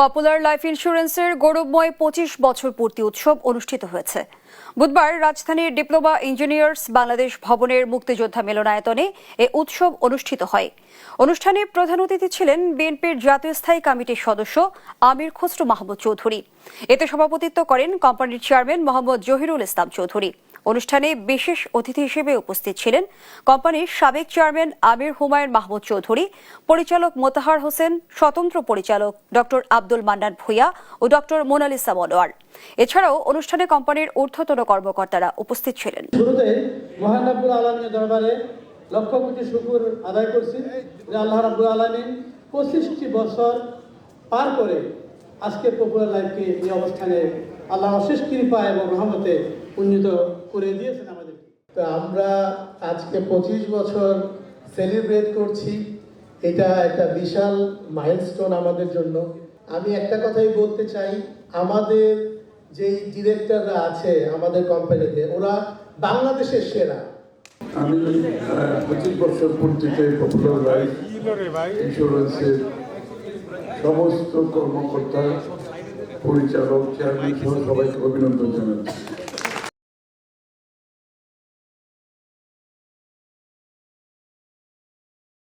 Popular life ইন্স্যুরেন্সের গৌরবময় পঁচিশ বছর পূর্তি উৎসব অনুষ্ঠিত হয়েছে। বুধবার রাজধানীর ডিপ্লোমা ইঞ্জিনিয়ার্স বাংলাদেশ ভবনের মুক্তিযোদ্ধা মিলনায়তনে এ উৎসব অনুষ্ঠিত হয়। অনুষ্ঠানে প্রধান অতিথি ছিলেন বিএনপির জাতীয় স্থায়ী কমিটির সদস্য আমির খসরু মাহমুদ চৌধুরী। এতে সভাপতিত্ব করেন কোম্পানির চেয়ারম্যান মোহাম্মদ জহিরুল ইসলাম চৌধুরী। অনুষ্ঠানে বিশেষ অতিথি হিসেবে উপস্থিত ছিলেন কোম্পানির সাবেক চেয়ারম্যান আমির হুমায়ুন মাহমুদ চৌধুরী, পরিচালক মোতাহার হোসেন, স্বতন্ত্র পরিচালক ডক্টর আব্দুল মান্নান ভূঁইয়া ও ডক্টর মোনালিসা মনোয়ার। এছাড়াও অনুষ্ঠানে কোম্পানির ঊর্ধ্বতন কর্মকর্তারা উপস্থিত ছিলেন। পার করে আজকে পপুলার লাইফকে এই অবস্থানে আল্লাহ অশেষ কৃপা এবং রহমতে উন্নীত করে দিয়েছেন আমাদেরকে। তো আমরা আজকে পঁচিশ বছর সেলিব্রেট করছি। এটা একটা বিশাল মাইলস্টোন আমাদের জন্য। আমি একটা কথাই বলতে চাই, আমাদের যেই ডিরেক্টররা আছে আমাদের কোম্পানিতে ওরা বাংলাদেশের সেরা। আমি পঁচিশ বছর পূর্তিতে পপুলার লাইফ ইন্স্যুরেন্সের সমস্ত কর্মকর্তা, পরিচালক চেয়ারম্যান সবাইকে অভিনন্দন জানাচ্ছি।